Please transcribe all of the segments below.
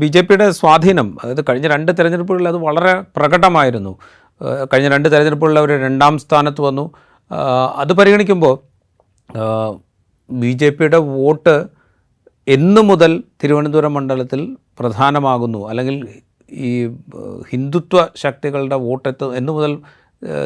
B J പിയുടെ സ്വാധീനം അതായത് കഴിഞ്ഞ രണ്ട് തെരഞ്ഞെടുപ്പുകളിൽ അത് വളരെ പ്രകടമായിരുന്നു. കഴിഞ്ഞ രണ്ട് തെരഞ്ഞെടുപ്പുകളിൽ അവർ രണ്ടാം സ്ഥാനത്ത് വന്നു. അത് പരിഗണിക്കുമ്പോൾ ബി ജെ പിയുടെ വോട്ട് എന്നു മുതൽ തിരുവനന്തപുരം മണ്ഡലത്തിൽ പ്രധാനമാകുന്നു. അല്ലെങ്കിൽ ഈ ഹിന്ദുത്വ ശക്തികളുടെ വോട്ട് എത്തു എന്നു മുതൽ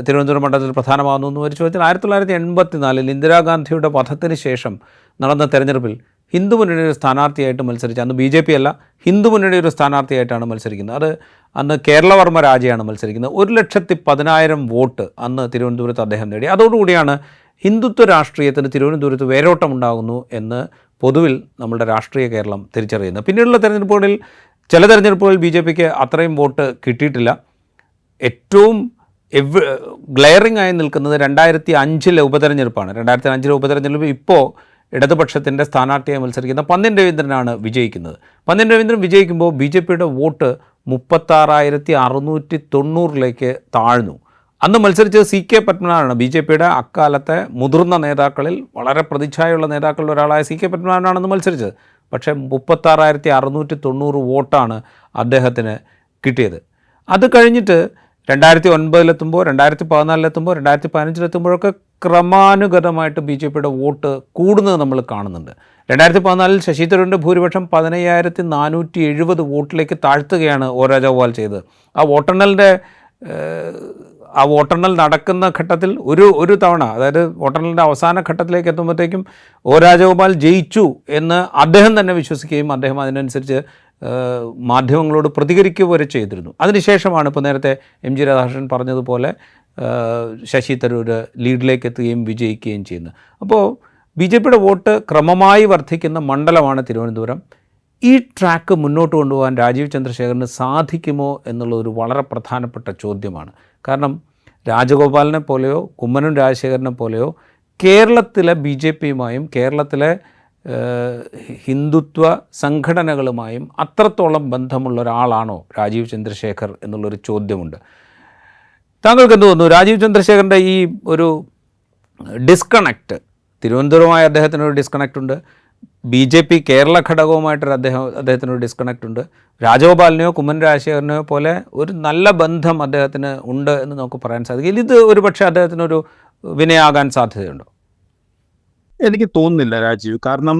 തിരുവനന്തപുരം മണ്ഡലത്തിൽ പ്രധാനമാകുന്നു എന്ന് ഒരു ചോദ്യത്തിൽ ആയിരത്തി തൊള്ളായിരത്തി എൺപത്തി നാലിൽ ഇന്ദിരാഗാന്ധിയുടെ വധത്തിന് ശേഷം നടന്ന തെരഞ്ഞെടുപ്പിൽ ഹിന്ദു മുന്നണിയുടെ സ്ഥാനാർത്ഥിയായിട്ട് മത്സരിച്ച അന്ന് ബി ജെ പി അല്ല ഹിന്ദു മുന്നണിയുടെ സ്ഥാനാർത്ഥിയായിട്ടാണ് മത്സരിക്കുന്നത്. അത് അന്ന് കേരളവർമ്മ രാജയാണ് മത്സരിക്കുന്നത്. ഒരു ലക്ഷത്തി പതിനായിരം വോട്ട് അന്ന് തിരുവനന്തപുരത്ത് അദ്ദേഹം നേടി. അതോടുകൂടിയാണ് ഹിന്ദുത്വ രാഷ്ട്രീയത്തിന് തിരുവനന്തപുരത്ത് വേരോട്ടമുണ്ടാകുന്നു എന്ന് പൊതുവിൽ നമ്മുടെ രാഷ്ട്രീയ കേരളം തിരിച്ചറിയുന്നത് പിന്നീടുള്ള തെരഞ്ഞെടുപ്പുകളിൽ ചില തെരഞ്ഞെടുപ്പുകളിൽ ബി ജെ പിക്ക് അത്രയും വോട്ട് കിട്ടിയിട്ടില്ല. ഏറ്റവും എവ് ഗ്ലെയറിംഗ് ആയി നിൽക്കുന്നത് രണ്ടായിരത്തി അഞ്ചിലെ ഉപതെരഞ്ഞെടുപ്പാണ്. രണ്ടായിരത്തി അഞ്ചിലെ ഉപതെരഞ്ഞെടുപ്പ് ഇപ്പോൾ ഇടതുപക്ഷത്തിന്റെ സ്ഥാനാർത്ഥിയായി മത്സരിക്കുന്ന പന്ന്യൻ രവീന്ദ്രനാണ് വിജയിക്കുന്നത്. പന്ന്യൻ രവീന്ദ്രൻ വിജയിക്കുമ്പോൾ ബി ജെ പിയുടെ വോട്ട് മുപ്പത്താറായിരത്തി അറുന്നൂറ്റി തൊണ്ണൂറിലേക്ക് താഴ്ന്നു. അന്ന് മത്സരിച്ചത് സി കെ പത്മനാഭനാണ്. ബി ജെ പിയുടെ അക്കാലത്തെ മുതിർന്ന നേതാക്കളിൽ വളരെ പ്രതിച്ഛായുള്ള നേതാക്കളിൽ ഒരാളായ സി കെ പത്മനാഭനാണെന്ന് മത്സരിച്ചത്. പക്ഷേ മുപ്പത്താറായിരത്തി അറുന്നൂറ്റി തൊണ്ണൂറ് വോട്ടാണ് അദ്ദേഹത്തിന് കിട്ടിയത്. അത് കഴിഞ്ഞിട്ട് രണ്ടായിരത്തി ഒൻപതിലെത്തുമ്പോൾ രണ്ടായിരത്തി പതിനാലിലെത്തുമ്പോൾ രണ്ടായിരത്തി പതിനഞ്ചിലെത്തുമ്പോഴൊക്കെ ക്രമാനുഗതമായിട്ട് ബി ജെ പിയുടെ വോട്ട് കൂടുന്നത് നമ്മൾ കാണുന്നുണ്ട്. രണ്ടായിരത്തി പതിനാലിൽ ശശി തരൂരിന്റെ ഭൂരിപക്ഷം പതിനയ്യായിരത്തി നാനൂറ്റി എഴുപത് വോട്ടിലേക്ക് താഴ്ത്തുകയാണ് ഒ രാജഗോപാൽ ചെയ്തത്. ആ വോട്ടെണ്ണലിന്റെ ആ വോട്ടെണ്ണൽ നടക്കുന്ന ഘട്ടത്തിൽ ഒരു ഒരു തവണ അതായത് വോട്ടെണ്ണലിന്റെ അവസാന ഘട്ടത്തിലേക്ക് എത്തുമ്പോഴത്തേക്കും ഒ രാജഗോപാൽ ജയിച്ചു എന്ന് അദ്ദേഹം തന്നെ വിശ്വസിക്കുകയും അദ്ദേഹം അതിനനുസരിച്ച് മാധ്യമങ്ങളോട് പ്രതികരിക്കുക വരെ ചെയ്തിരുന്നു. അതിനുശേഷമാണ് ഇപ്പോൾ നേരത്തെ എം ജി രാധാകൃഷ്ണൻ പറഞ്ഞതുപോലെ ശശി തരൂർ ലീഡിലേക്ക് എത്തുകയും വിജയിക്കുകയും ചെയ്യുന്നു. അപ്പോൾ ബി ജെ പിയുടെ വോട്ട് ക്രമമായി വർദ്ധിക്കുന്ന മണ്ഡലമാണ് തിരുവനന്തപുരം. ഈ ട്രാക്ക് മുന്നോട്ട് കൊണ്ടുപോകാൻ രാജീവ് ചന്ദ്രശേഖരന് സാധിക്കുമോ എന്നുള്ളതൊരു വളരെ പ്രധാനപ്പെട്ട ചോദ്യമാണ്. കാരണം രാജഗോപാലിനെ പോലെയോ കുമ്മനം രാജശേഖരനെ പോലെയോ കേരളത്തിലെ ബി ജെ പിയുമായും കേരളത്തിലെ ഹിന്ദുത്വ സംഘടനകളുമായും അത്രത്തോളം ബന്ധമുള്ള ഒരാളാണോ രാജീവ് ചന്ദ്രശേഖർ എന്നുള്ളൊരു ചോദ്യമുണ്ട്. താങ്കൾക്ക് എന്ത് തോന്നുന്നു? രാജീവ് ചന്ദ്രശേഖരന്റെ ഈ ഒരു ഡിസ്കണക്റ്റ് തിരുവനന്തപുരമായ അദ്ദേഹത്തിനൊരു ഡിസ്കണക്റ്റ് ഉണ്ട്. ബി ജെ പി കേരള ഘടകവുമായിട്ടൊരു അദ്ദേഹം അദ്ദേഹത്തിനൊരു ഡിസ്കണക്റ്റ് ഉണ്ട്. രാജഗോപാലിനെയോ കുമ്മൻ രാജശേഖരനെയോ പോലെ ഒരു നല്ല ബന്ധം അദ്ദേഹത്തിന് ഉണ്ട് എന്ന് നമുക്ക് പറയാൻ സാധിക്കും. ഇത് ഒരു പക്ഷേ അദ്ദേഹത്തിനൊരു വിനയാകാൻ സാധ്യതയുണ്ടോ? എനിക്ക് തോന്നുന്നില്ല രാജീവ്. കാരണം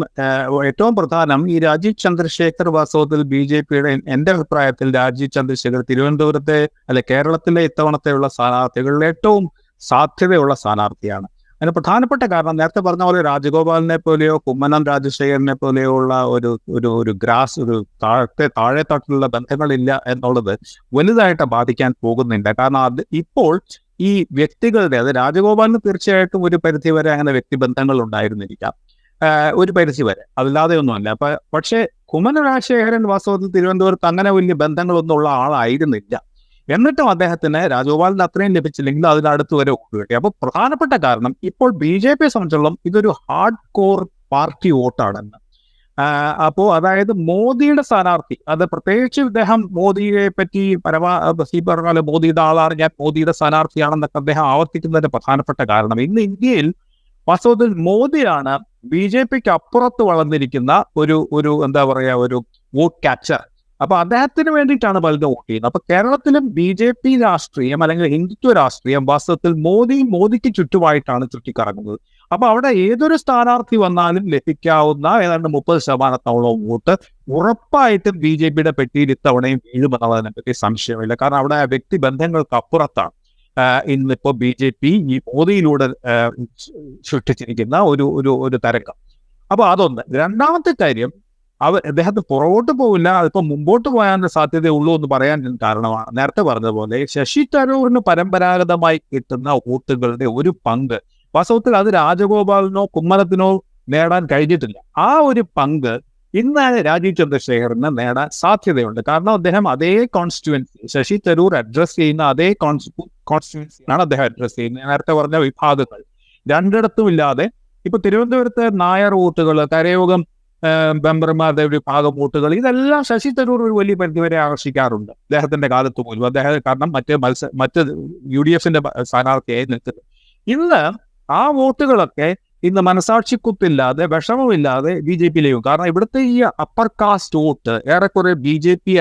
ഏറ്റവും പ്രധാനം ഈ രാജീവ് ചന്ദ്രശേഖർ വാസ്തവത്തിൽ ബി ജെ പിയുടെ എന്റെ അഭിപ്രായത്തിൽ രാജീവ് ചന്ദ്രശേഖർ തിരുവനന്തപുരത്തെ അല്ലെ കേരളത്തിലെ ഇത്തവണത്തെയുള്ള സ്ഥാനാർത്ഥികളിൽ ഏറ്റവും സാധ്യതയുള്ള സ്ഥാനാർത്ഥിയാണ്. അതിന് പ്രധാനപ്പെട്ട കാരണം നേരത്തെ പറഞ്ഞ പോലെ രാജഗോപാലിനെ പോലെയോ കുമ്മനം രാജശേഖരനെ പോലെയോ ഉള്ള ഒരു ഒരു ഒരു ഗ്രാസ് ഒരു താഴത്തെ താഴെ തട്ടിലുള്ള ബന്ധങ്ങളില്ല എന്നുള്ളത് വലുതായിട്ട് ബാധിക്കാൻ പോകുന്നില്ല. കാരണം അത് ഇപ്പോൾ ഈ വ്യക്തികളുടെ അത് രാജഗോപാലിന് തീർച്ചയായിട്ടും ഒരു പരിധി വരെ അങ്ങനെ വ്യക്തിബന്ധങ്ങൾ ഉണ്ടായിരുന്നിരിക്കാം. ഒരു പരിധി വരെ. അല്ലാതെ ഒന്നുമല്ല. അപ്പൊ പക്ഷേ കുമ്മന രാജശേഖരൻ വാസ്തവത്തിൽ തിരുവനന്തപുരത്ത് അങ്ങനെ വലിയ ബന്ധങ്ങളൊന്നും ഉള്ള ആളായിരുന്നില്ല. എന്നിട്ടും അദ്ദേഹത്തിന് രാജഗോപാലിന് അത്രയും ലഭിച്ചില്ലെങ്കിൽ അതിനടുത്ത് വരെ വോട്ട് കിട്ടി. അപ്പൊ പ്രധാനപ്പെട്ട കാരണം ഇപ്പോൾ ബി ജെ പിയെ സംബന്ധിച്ചിടത്തോളം ഇതൊരു ഹാർഡ് കോർ പാർട്ടി വോട്ടാണെന്ന്. അപ്പോ അതായത് മോദിയുടെ സ്ഥാനാർത്ഥി അത് പ്രത്യേകിച്ച് ഇദ്ദേഹം മോദിയെ പറ്റി പരമാ ഈ പറഞ്ഞ മോദിയുടെ ആളാണ് ഞാൻ മോദിയുടെ സ്ഥാനാർത്ഥിയാണെന്നൊക്കെ അദ്ദേഹം ആവർത്തിക്കുന്നതിന്റെ പ്രധാനപ്പെട്ട കാരണം ഇന്ന് ഇന്ത്യയിൽ വാസ്തവത്തിൽ മോദിയാണ് ബി ജെ പിക്ക് അപ്പുറത്ത് വളർന്നിരിക്കുന്ന ഒരു ഒരു എന്താ പറയാ ഒരു വോട്ട് ക്യാച്ചർ അപ്പൊ അദ്ദേഹത്തിന് വേണ്ടിയിട്ടാണ് പലരും വോട്ട് ചെയ്യുന്നത്. അപ്പൊ കേരളത്തിലും ബി ജെ പി രാഷ്ട്രീയം അല്ലെങ്കിൽ ഹിന്ദുത്വ രാഷ്ട്രീയം വാസ്തവത്തിൽ മോദി മോദിക്ക് ചുറ്റുമായിട്ടാണ് ചുറ്റിക്കറങ്ങുന്നത്. അപ്പൊ അവിടെ ഏതൊരു സ്ഥാനാർത്ഥി വന്നാലും ലഭിക്കാവുന്ന ഏതാണ്ട് മുപ്പത് ശതമാനത്തോളം വോട്ട് ഉറപ്പായിട്ടും ബി ജെ പിയുടെ പെട്ടിയിൽ ഇത്തവണയും വീഴുമെന്നുള്ളതിനെ പറ്റി സംശയമില്ല. കാരണം അവിടെ ആ വ്യക്തിബന്ധങ്ങൾക്ക് അപ്പുറത്താണ് ഇന്നിപ്പോ ബി ജെ പി ഈ മോദിയിലൂടെ സൃഷ്ടിച്ചിരിക്കുന്ന ഒരു ഒരു ഒരു തരംഗം. അപ്പൊ അതൊന്ന്. രണ്ടാമത്തെ കാര്യം അവർ അദ്ദേഹത്തിന് പുറകോട്ട് പോവില്ല അതിപ്പോ മുമ്പോട്ട് പോകാനുള്ള സാധ്യതയുള്ളൂ എന്ന് പറയാൻ കാരണമാണ്. നേരത്തെ പറഞ്ഞതുപോലെ ശശി തരൂറിന് പരമ്പരാഗതമായി കിട്ടുന്ന വോട്ടുകളുടെ ഒരു പങ്ക് വാസ്തവത്തിൽ അത് രാജഗോപാലിനോ കുമ്മനത്തിനോ നേടാൻ കഴിഞ്ഞിട്ടില്ല. ആ ഒരു പങ്ക് ഇന്ന് രാജീവ് ചന്ദ്രശേഖരന് നേടാൻ സാധ്യതയുണ്ട്. കാരണം അദ്ദേഹം അതേ കോൺസ്റ്റിറ്റ്യുവൻസി ശശി തരൂർ അഡ്രസ് ചെയ്യുന്ന അതേ കോൺസ്റ്റിറ്റ്യുവൻസിയാണ് അദ്ദേഹം അഡ്രസ് ചെയ്യുന്നത്. നേരത്തെ പറഞ്ഞ വിഭാഗങ്ങൾ. രണ്ടിടത്തും ഇല്ലാതെ ഇപ്പൊ തിരുവനന്തപുരത്തെ നായർ വോട്ടുകൾ കരയോഗം ബംബർമാരുടെ മെമ്പർമാരുടെ ഒരു ഭാഗം വോട്ടുകൾ ഇതെല്ലാം ശശി തരൂർ ഒരു വലിയ പരിധിവരെ ആകർഷിക്കാറുണ്ട് അദ്ദേഹത്തിന്റെ കാലത്ത് പോലും. അദ്ദേഹം കാരണം മറ്റ് മത്സ മറ്റ് യു ഡി എഫിന്റെ സ്ഥാനാർത്ഥിയായി നിൽക്കുന്നത്. ഇന്ന് ആ വോട്ടുകളൊക്കെ ഇന്ന് മനസാക്ഷിക്കുത്തില്ലാതെ വിഷമമില്ലാതെ ബി ജെ പിയിലേക്കും. കാരണം ഇവിടുത്തെ ഈ അപ്പർ കാസ്റ്റ് വോട്ട് ഏറെക്കുറെ ബി ജെ പി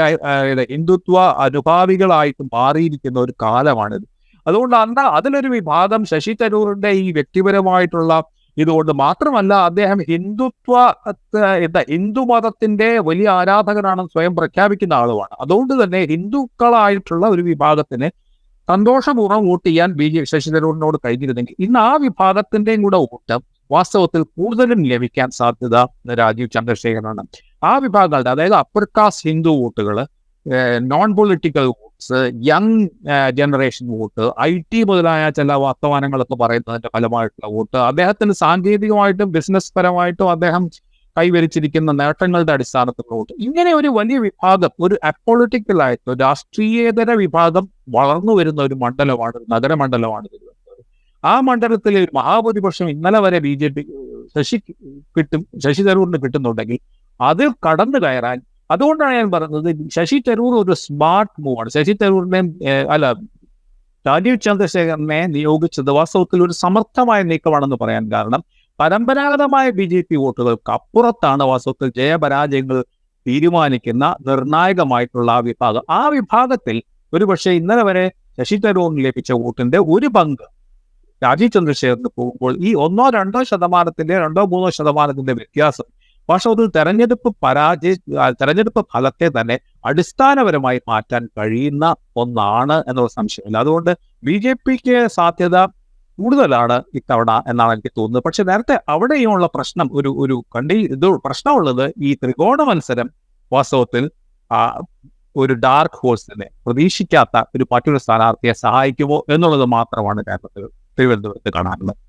ഹിന്ദുത്വ അനുഭാവികളായിട്ട് മാറിയിരിക്കുന്ന ഒരു കാലമാണിത്. അതുകൊണ്ട് അന്ന് അതിലൊരു വിഭാഗം ശശി തരൂറിന്റെ ഈ വ്യക്തിപരമായിട്ടുള്ള ഇതുകൊണ്ട് മാത്രമല്ല അദ്ദേഹം ഹിന്ദുത്വ എന്താ ഹിന്ദു മതത്തിന്റെ വലിയ ആരാധകനാണെന്ന് സ്വയം പ്രഖ്യാപിക്കുന്ന ആളുമാണ്. അതുകൊണ്ട് തന്നെ ഹിന്ദുക്കളായിട്ടുള്ള ഒരു വിഭാഗത്തിന് സന്തോഷപൂർവം വോട്ട് ചെയ്യാൻ ബി ജെ ശശി തരൂരിനോട് കഴിഞ്ഞിരുന്നെങ്കിൽ ഇന്ന് ആ വിഭാഗത്തിന്റെയും കൂടെ വോട്ട് വാസ്തവത്തിൽ കൂടുതലും ലഭിക്കാൻ സാധ്യത രാജീവ് ചന്ദ്രശേഖരനാണ്. ആ വിഭാഗങ്ങളുടെ അതായത് അപ്പർ കാസ്റ്റ് ഹിന്ദു വോട്ടുകൾ non political votes young generation vote I T മുതലായ ചില വർത്തമാനങ്ങളൊക്കെ പറയുന്നതിന്റെ ഫലമായിട്ടുള്ള വോട്ട് അദ്ദേഹത്തിന് സാങ്കേതികമായിട്ടും ബിസിനസ് പരമായിട്ടും അദ്ദേഹം കൈവരിച്ചിരിക്കുന്ന നേട്ടങ്ങളുടെ അടിസ്ഥാനത്തിൽ വോട്ട് ഇങ്ങനെ ഒരു വലിയ വിഭാഗം ഒരു അപ്പൊളിറ്റിക്കൽ ആയിട്ട് രാഷ്ട്രീയേതര വിഭാഗം വളർന്നു വരുന്ന ഒരു മണ്ഡലമാണ് നഗരമണ്ഡലമാണ് ആ മണ്ഡലത്തിൽ മഹാഭൂരിപക്ഷം ഇന്നലെ വരെ ബി ജെ പി ശശി കിട്ടും ശശി തരൂറിന് കിട്ടുന്നുണ്ടെങ്കിൽ അതിൽ കടന്നു കയറാൻ അതുകൊണ്ടാണ് ഞാൻ പറയുന്നത് ശശി തരൂർ ഒരു സ്മാർട്ട് മൂവാണ്. ശശി തരൂറിനെ അല്ല രാജീവ് ചന്ദ്രശേഖരനെ നിയോഗിച്ചത് വാസ്തവത്തിൽ ഒരു സമർത്ഥമായ നീക്കമാണെന്ന് പറയാൻ കാരണം പരമ്പരാഗതമായ ബി ജെ പി വോട്ടുകൾക്ക് അപ്പുറത്താണ് വാസ്തവത്തിൽ ജയപരാജയങ്ങൾ തീരുമാനിക്കുന്ന നിർണായകമായിട്ടുള്ള ആ വിഭാഗം. ആ വിഭാഗത്തിൽ ഒരുപക്ഷെ ഇന്നലെ വരെ ശശി തരൂറിന് ലഭിച്ച വോട്ടിന്റെ ഒരു പങ്ക് രാജീവ് ചന്ദ്രശേഖറിന് പോകുമ്പോൾ ഈ ഒന്നോ രണ്ടോ ശതമാനത്തിന്റെ രണ്ടോ മൂന്നോ ശതമാനത്തിന്റെ വ്യത്യാസം വാസ്തവത്തിൽ തെരഞ്ഞെടുപ്പ് പരാജയ തെരഞ്ഞെടുപ്പ് ഫലത്തെ തന്നെ അടിസ്ഥാനപരമായി മാറ്റാൻ കഴിയുന്ന ഒന്നാണ് എന്നുള്ള സംശയമില്ല. അതുകൊണ്ട് ബി ജെ പിക്ക് സാധ്യത കൂടുതലാണ് ഇത്തവണ എന്നാണ് എനിക്ക് തോന്നുന്നത്. പക്ഷെ നേരത്തെ അവിടെയുള്ള പ്രശ്നം ഒരു ഒരു കണ്ടി ഇത് പ്രശ്നമുള്ളത് ഈ ത്രികോണ മത്സരം വാസ്തവത്തിൽ ഒരു ഡാർക്ക് ഹോഴ്സിനെ പ്രതീക്ഷിക്കാത്ത ഒരു മറ്റൊരു സ്ഥാനാർത്ഥിയെ സഹായിക്കുമോ എന്നുള്ളത് മാത്രമാണ് കേരളത്തിൽ തിരുവനന്തപുരത്ത് കാണാനുള്ളത്.